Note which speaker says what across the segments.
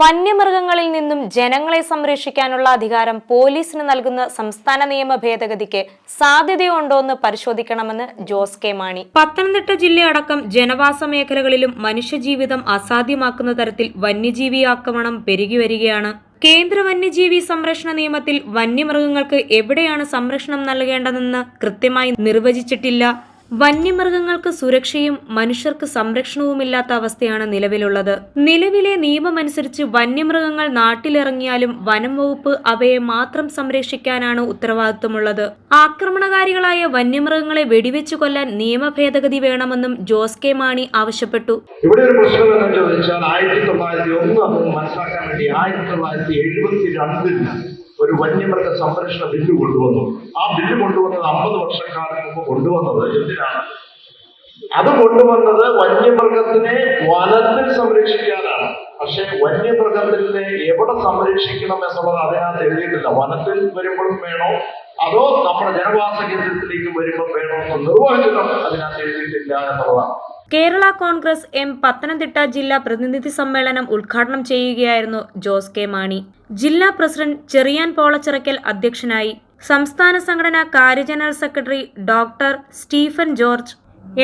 Speaker 1: വന്യമൃഗങ്ങളിൽ നിന്നും ജനങ്ങളെ സംരക്ഷിക്കാനുള്ള അധികാരം പോലീസിന് നൽകുന്ന സംസ്ഥാന നിയമ ഭേദഗതിക്ക് സാധ്യതയുണ്ടോയെന്ന് പരിശോധിക്കണമെന്ന് ജോസ് കെ മാണി. പത്തനംതിട്ട ജില്ലയടക്കം ജനവാസ മേഖലകളിലും മനുഷ്യജീവിതം അസാധ്യമാക്കുന്ന തരത്തിൽ വന്യജീവി ആക്രമണം പെരുകി വരികയാണ്. കേന്ദ്ര വന്യജീവി സംരക്ഷണ നിയമത്തിൽ വന്യമൃഗങ്ങൾക്ക് എവിടെയാണ് സംരക്ഷണം നൽകേണ്ടതെന്ന് കൃത്യമായി നിർവചിച്ചിട്ടില്ല. വന്യമൃഗങ്ങൾക്ക് സുരക്ഷയും മനുഷ്യർക്ക് സംരക്ഷണവുമില്ലാത്ത അവസ്ഥയാണ് നിലവിലുള്ളത്. നിലവിലെ നിയമമനുസരിച്ച് വന്യമൃഗങ്ങൾ നാട്ടിലിറങ്ങിയാലും വനം വകുപ്പ് അവയെ മാത്രം സംരക്ഷിക്കാനാണ് ഉത്തരവാദിത്വമുള്ളത്. ആക്രമണകാരികളായ വന്യമൃഗങ്ങളെ വെടിവെച്ചു കൊല്ലാൻ നിയമ ഭേദഗതി വേണമെന്നും ജോസ് കെ മാണി ആവശ്യപ്പെട്ടു.
Speaker 2: ഇവിടെ ഒരു പ്രശ്നം എന്ന് ചോദിച്ചാൽ ആയിരത്തി തൊള്ളായിരത്തി ഒന്ന് മനസ്സിലാക്കാൻ വേണ്ടി ആയിരത്തി തൊള്ളായിരത്തി എഴുപത്തി രണ്ടിൽ ഒരു വന്യമൃഗ സംരക്ഷണ ബില്ല് കൊണ്ടുവന്നു. ആ ബില്ല് കൊണ്ടുവന്നത് അമ്പത് വർഷക്കാലം മുമ്പ് കൊണ്ടുവന്നത് എന്തിനാണ്? അത് കൊണ്ടുവന്നത് വന്യമൃഗത്തിനെ വനത്തിൽ സംരക്ഷിക്കാനാണ്. പക്ഷെ വന്യമൃഗത്തിനെ എവിടെ സംരക്ഷിക്കണം എന്നുള്ളത് അതിനകത്ത് എഴുതിയിട്ടില്ല. വനത്തിൽ വരുമ്പോഴും വേണോ? അതോ നമ്മുടെ ജനവാസ കേന്ദ്രത്തിലേക്ക് വരുമ്പോൾ വേണോ എന്ന് നിർവഹിക്കണം അതിനകത്ത് എഴുതിയിട്ടില്ല എന്നുള്ളതാണ്.
Speaker 1: കേരള കോൺഗ്രസ് എം പത്തനംതിട്ട ജില്ലാ പ്രതിനിധി സമ്മേളനം ഉദ്ഘാടനം ചെയ്യുകയായിരുന്നു ജോസ് കെ മാണി. ജില്ലാ പ്രസിഡന്റ് ചെറിയാൻ പോളച്ചിറക്കൽ അധ്യക്ഷനായി സംസ്ഥാന സംഘടന കാര്യ general secretary doctor Stephen George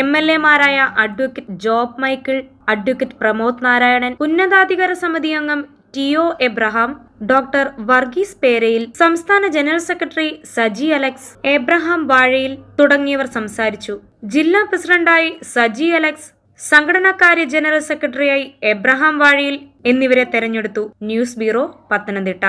Speaker 1: M എൽ എമാരായ അഡ്വക്കേറ്റ് ജോബ് മൈക്കിൾ അഡ്വക്കേറ്റ് പ്രമോദ് നാരായണൻ ഉന്നതാധികാര സമിതി അംഗം ടി ഒ എബ്രഹാം ഡോക്ടർ വർഗീസ് പേരയിൽ സംസ്ഥാന ജനറൽ സെക്രട്ടറി സജി അലക്സ് എബ്രഹാം വാഴയിൽ തുടങ്ങിയവർ സംസാരിച്ചു. ജില്ലാ പ്രസിഡന്റായി സജി അലക്സ് സംഘടനാകാര്യ ജനറൽ സെക്രട്ടറിയായി എബ്രഹാം വാഴയിൽ എന്നിവരെ തെരഞ്ഞെടുത്തു. News bureau Pathanamthitta.